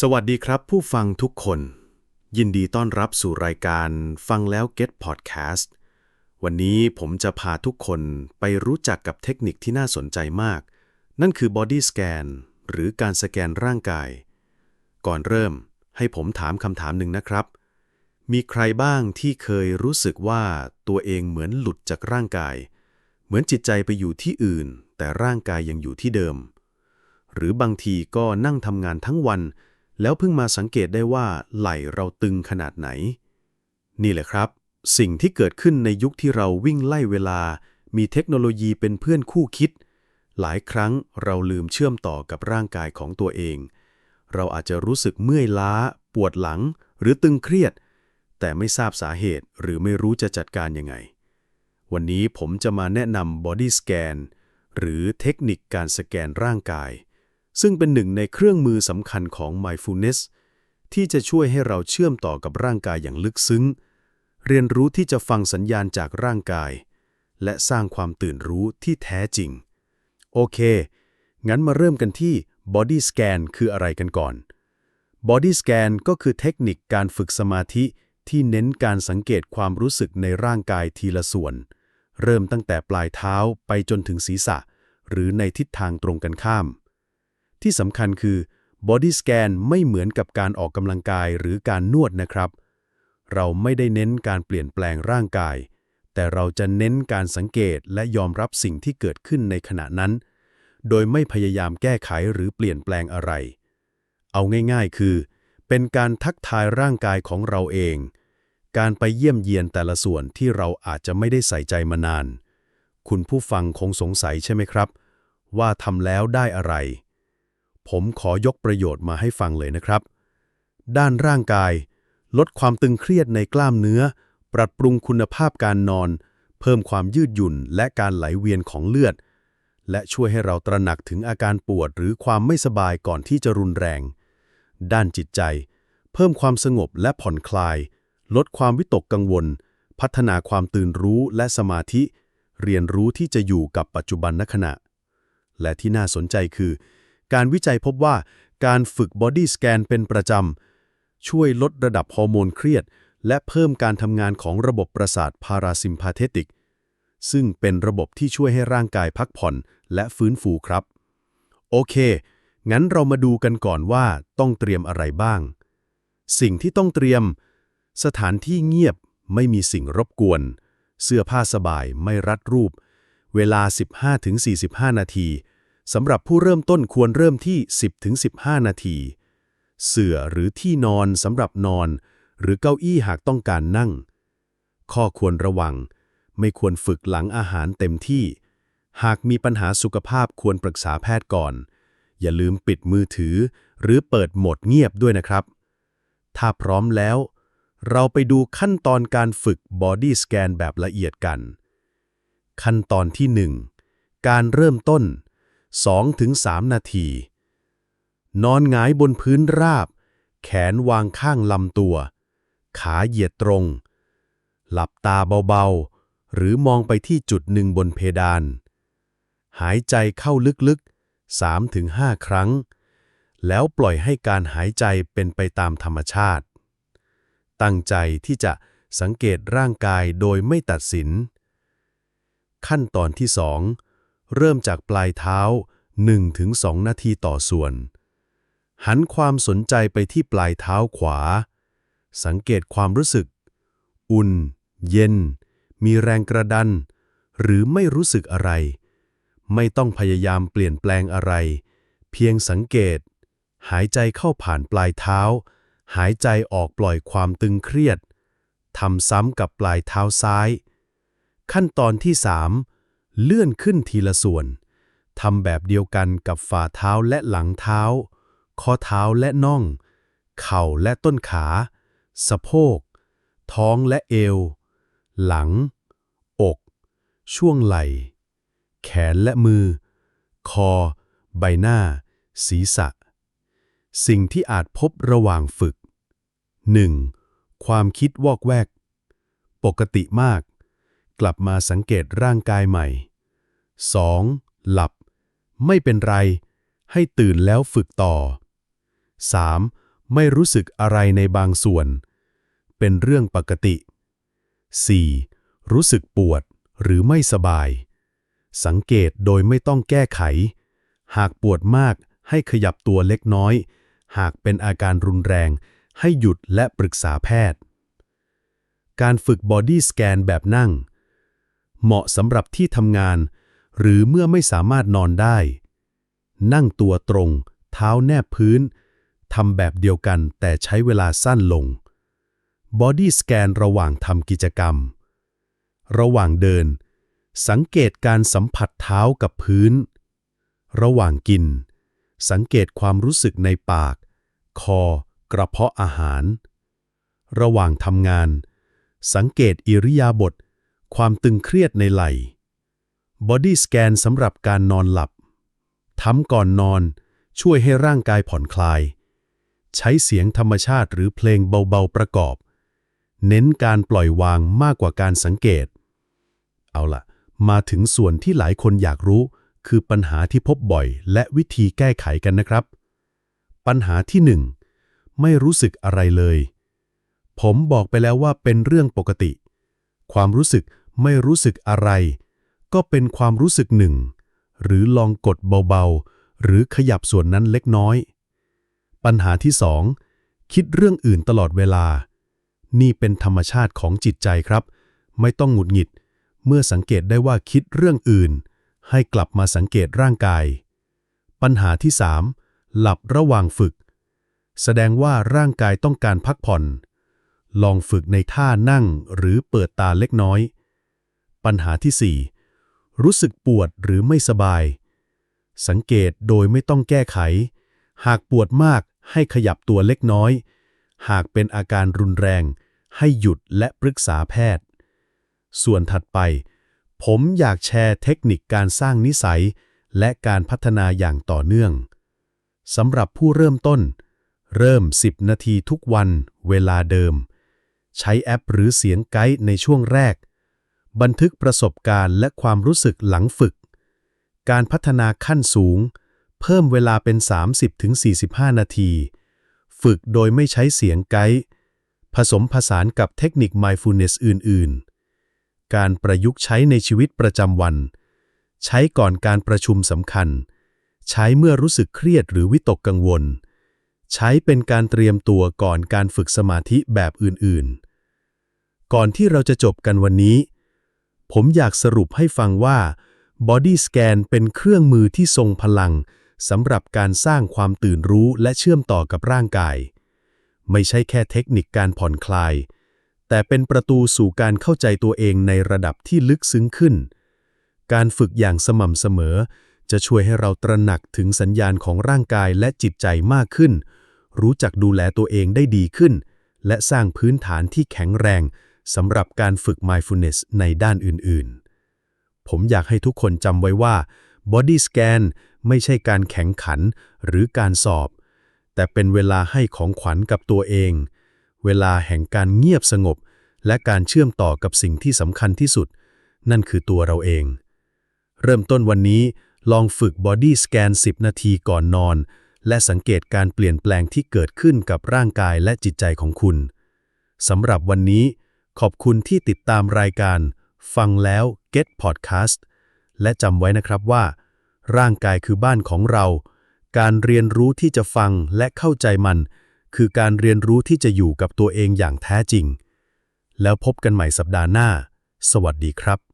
สวัสดีครับผู้ฟังทุกคน ยินดีต้อนรับสู่รายการฟังแล้ว Get Podcast วันนี้ผมจะพาทุกคนไปรู้จักกับเทคนิคที่น่าสนใจมาก นั่นคือ Body Scan หรือการสแกนร่างกาย ก่อนเริ่มให้ผมถามคำถามหนึ่งนะครับ มีใครบ้างที่เคยรู้สึกว่าตัวเองเหมือนหลุดจากร่างกาย เหมือนจิตใจไปอยู่ที่อื่น แต่ร่างกายยังอยู่ที่เดิม หรือบางทีก็นั่งทำงานทั้งวัน แล้วเพิ่งมาสังเกตได้ว่าไหล่เราตึงขนาดไหน นี่แหละครับ สิ่งที่เกิดขึ้นในยุคที่เราวิ่งไล่เวลา มีเทคโนโลยีเป็นเพื่อนคู่คิด หลายครั้งเราลืมเชื่อมต่อกับร่างกายของตัวเอง เราอาจจะรู้สึกเมื่อยล้า ปวดหลัง หรือตึงเครียด แต่ไม่ทราบสาเหตุหรือไม่รู้จะจัดการยังไง วันนี้ผมจะมาแนะนำ Body Scan หรือเทคนิคการสแกนร่างกาย ซึ่งเป็นหนึ่งในเครื่องมือสำคัญของ Mindfulness ที่จะช่วยให้เราเชื่อมต่อกับร่างกายอย่างลึกซึ้ง เรียนรู้ที่จะฟังสัญญาณจากร่างกาย และสร้างความตื่นรู้ที่แท้จริง โอเค งั้นมาเริ่มกันที่ Body Scan คืออะไรกันก่อน Body Scan ก็คือเทคนิคการฝึกสมาธิที่เน้นการสังเกตความรู้สึกในร่างกายทีละส่วน เริ่มตั้งแต่ปลายเท้าไปจนถึงศีรษะ หรือในทิศทางตรงกันข้าม ที่สำคัญคือ Body Scan ไม่เหมือนกับการออกกำลังกายหรือการนวดนะครับ เราไม่ได้เน้นการเปลี่ยนแปลงร่างกาย แต่เราจะเน้นการสังเกตและยอมรับสิ่งที่เกิดขึ้นในขณะนั้น โดยไม่พยายามแก้ไขหรือเปลี่ยนแปลงอะไร เอาง่ายๆ คือ เป็นการทักทายร่างกายของเราเอง การไปเยี่ยมเยียนแต่ละส่วนที่เราอาจจะไม่ได้ใส่ใจมานาน คุณผู้ฟังคงสงสัยใช่ไหมครับ ว่าทำแล้วได้อะไร ผมขอยกประโยชน์มาให้ฟังเลยนะครับ ด้านร่างกาย ลดความตึงเครียดในกล้ามเนื้อ ปรับปรุงคุณภาพการนอน เพิ่มความยืดหยุ่นและการไหลเวียนของเลือด และช่วยให้เราตระหนักถึงอาการปวดหรือความไม่สบายก่อนที่จะรุนแรง ด้านจิตใจ เพิ่มความสงบและผ่อนคลาย ลดความวิตกกังวล พัฒนาความตื่นรู้และสมาธิ เรียนรู้ที่จะอยู่กับปัจจุบันณขณะ และที่น่าสนใจคือ การวิจัยพบว่าการฝึก Body Scan เป็นประจำ ช่วยลดระดับฮอร์โมนเครียด และเพิ่มการทำงานของระบบประสาทพาราซิมพาเทติก ซึ่งเป็นระบบที่ช่วยให้ร่างกายพักผ่อนและฟื้นฟูครับ โอเค งั้นเรามาดูกันก่อนว่าต้องเตรียมอะไรบ้าง สิ่งที่ต้องเตรียม สถานที่เงียบไม่มีสิ่งรบกวน เสื้อผ้าสบายไม่รัดรูป เวลา 15-45 นาที สำหรับผู้เริ่มต้นควรเริ่มที่ 10-15 นาที เสื่อหรือที่นอนสำหรับนอน หรือเก้าอี้หากต้องการนั่ง ข้อควรระวัง ไม่ควรฝึกหลังอาหารเต็มที่ หากมีปัญหาสุขภาพควรปรึกษาแพทย์ก่อน อย่าลืมปิดมือถือ หรือเปิดโหมดเงียบด้วยนะครับ ถ้าพร้อมแล้ว เราไปดูขั้นตอนการฝึก Body Scan แบบละเอียดกัน ขั้นตอนที่ 1 การเริ่มต้น 2-3 นาที นอนหงายบนพื้นราบ แขนวางข้างลำตัว ขาเหยียดตรง หลับตาเบาๆ หรือมองไปที่จุดหนึ่งบนเพดาน หายใจเข้าลึกๆ 3-5 ครั้ง แล้วปล่อยให้การหายใจเป็นไปตามธรรมชาติ ตั้งใจที่จะสังเกตร่างกายโดยไม่ตัดสิน ขั้นตอนที่2 เริ่มจากปลายเท้า 1-2 นาทีต่อส่วน หันความสนใจไปที่ปลายเท้าขวา สังเกตความรู้สึก อุ่น เย็น มีแรงกระดัน หรือไม่รู้สึกอะไร ไม่ต้องพยายามเปลี่ยนแปลงอะไร เพียงสังเกต หายใจเข้าผ่านปลายเท้า หายใจออกปล่อยความตึงเครียดทำซ้ำกับปลายเท้าซ้าย ขั้นตอนที่ 3 เลื่อนขึ้นทีละส่วน ทำแบบเดียวกันกับฝ่าเท้าและหลังเท้า ข้อเท้าและน่อง เข่าและต้นขา สะโพก ท้องและเอว หลัง อก ช่วงไหล่ แขนและมือ คอ ใบหน้า ศีรษะ สิ่งที่อาจพบระหว่างฝึก 1. ความคิดวอกแวก ปกติมาก กลับมาสังเกตร่างกายใหม่ 2. หลับ ไม่เป็นไร ให้ตื่นแล้วฝึกต่อ 3. ไม่รู้สึกอะไรในบางส่วน เป็นเรื่องปกติ 4. รู้สึกปวดหรือไม่สบาย สังเกตโดยไม่ต้องแก้ไข หากปวดมากให้ขยับตัวเล็กน้อย หากเป็นอาการรุนแรง ให้หยุดและปรึกษาแพทย์ การฝึกบอดี้สแกนแบบนั่ง เหมาะสำหรับที่ทำงาน หรือเมื่อไม่สามารถนอนได้ นั่งตัวตรง เท้าแนบพื้นทำแบบเดียวกันแต่ใช้เวลาสั้นลง บอดี้สแกนระหว่างทำกิจกรรม ระหว่างเดิน สังเกตการสัมผัสเท้ากับพื้น ระหว่างกิน สังเกตความรู้สึกในปาก คอ กระเพาะอาหาร ระหว่างทำงาน สังเกตอิริยาบถความตึงเครียดในไหล่ บอดี้สแกนสำหรับการนอนหลับทำก่อนนอน ช่วยให้ร่างกายผ่อนคลาย ใช้เสียงธรรมชาติหรือเพลงเบาๆประกอบ เน้นการปล่อยวางมากกว่าการสังเกต เอาล่ะมาถึงส่วนที่หลายคนอยากรู้ คือปัญหาที่พบบ่อยและวิธีแก้ไขกันนะครับ ปัญหาที่หนึ่งไม่รู้สึกอะไรเลย ผมบอกไปแล้วว่าเป็นเรื่องปกติ ความรู้สึกไม่รู้สึกอะไร ก็เป็นความรู้สึกหนึ่ง หรือลองกดเบาๆ หรือขยับส่วนนั้นเล็กน้อย ปัญหาที่สองคิดเรื่องอื่นตลอดเวลา นี่เป็นธรรมชาติของจิตใจครับ ไม่ต้องหงุดหงิด เมื่อสังเกตได้ว่าคิดเรื่องอื่น ให้กลับมาสังเกตร่างกาย ปัญหาที่สามหลับระหว่างฝึก แสดงว่าร่างกายต้องการพักผ่อน ลองฝึกในท่านั่งหรือเปิดตาเล็กน้อย ปัญหาที่4 รู้สึกปวดหรือไม่สบาย สังเกตโดยไม่ต้องแก้ไข หากปวดมากให้ขยับตัวเล็กน้อย หากเป็นอาการรุนแรง ให้หยุดและปรึกษาแพทย์ ส่วนถัดไป ผมอยากแชร์เทคนิคการสร้างนิสัย และการพัฒนาอย่างต่อเนื่องสำหรับผู้เริ่มต้น เริ่ม 10 นาทีทุกวัน เวลาเดิม ใช้แอปหรือเสียงไกด์ในช่วงแรก บันทึกประสบการณ์และความรู้สึกหลังฝึก การพัฒนาขั้นสูง เพิ่มเวลาเป็น 30-45 นาที ฝึกโดยไม่ใช้เสียงไกด์ผสมผสานกับเทคนิค mindfulness อื่น ๆ การประยุกต์ใช้ในชีวิตประจำวัน ใช้ก่อนการประชุมสำคัญ ใช้เมื่อรู้สึกเครียดหรือวิตกกังวล ใช้เป็นการเตรียมตัวก่อนการฝึกสมาธิแบบอื่น ๆ ก่อนที่เราจะจบกันวันนี้ ผมอยากสรุปให้ฟังว่า Body Scan เป็นเครื่องมือที่ทรงพลังสำหรับการสร้างความตื่นรู้และเชื่อมต่อกับร่างกาย ไม่ใช่แค่เทคนิคการผ่อนคลาย แต่เป็นประตูสู่การเข้าใจตัวเองในระดับที่ลึกซึ้งขึ้น การฝึกอย่างสม่ำเสมอ จะช่วยให้เราตระหนักถึงสัญญาณของร่างกายและจิตใจมากขึ้น รู้จักดูแลตัวเองได้ดีขึ้น และสร้างพื้นฐานที่แข็งแรง สำหรับการฝึก mindfulness ในด้านอื่นๆ ผมอยากให้ทุกคนจำไว้ว่า body scan ไม่ใช่การแข่งขันหรือการสอบ แต่เป็นเวลาให้ของขวัญกับตัวเอง เวลาแห่งการเงียบสงบ และการเชื่อมต่อกับสิ่งที่สำคัญที่สุด นั่นคือตัวเราเอง เริ่มต้นวันนี้ลองฝึก Body Scan 10 นาทีก่อนนอน และสังเกตการเปลี่ยนแปลงที่เกิดขึ้นกับร่างกายและจิตใจของคุณสำหรับวันนี้ ขอบคุณที่ติดตามรายการ ฟังแล้ว Get Podcast และจำไว้นะครับว่า ร่างกายคือบ้านของเรา การเรียนรู้ที่จะฟังและเข้าใจมัน คือการเรียนรู้ที่จะอยู่กับตัวเองอย่างแท้จริง แล้วพบกันใหม่สัปดาห์หน้า สวัสดีครับ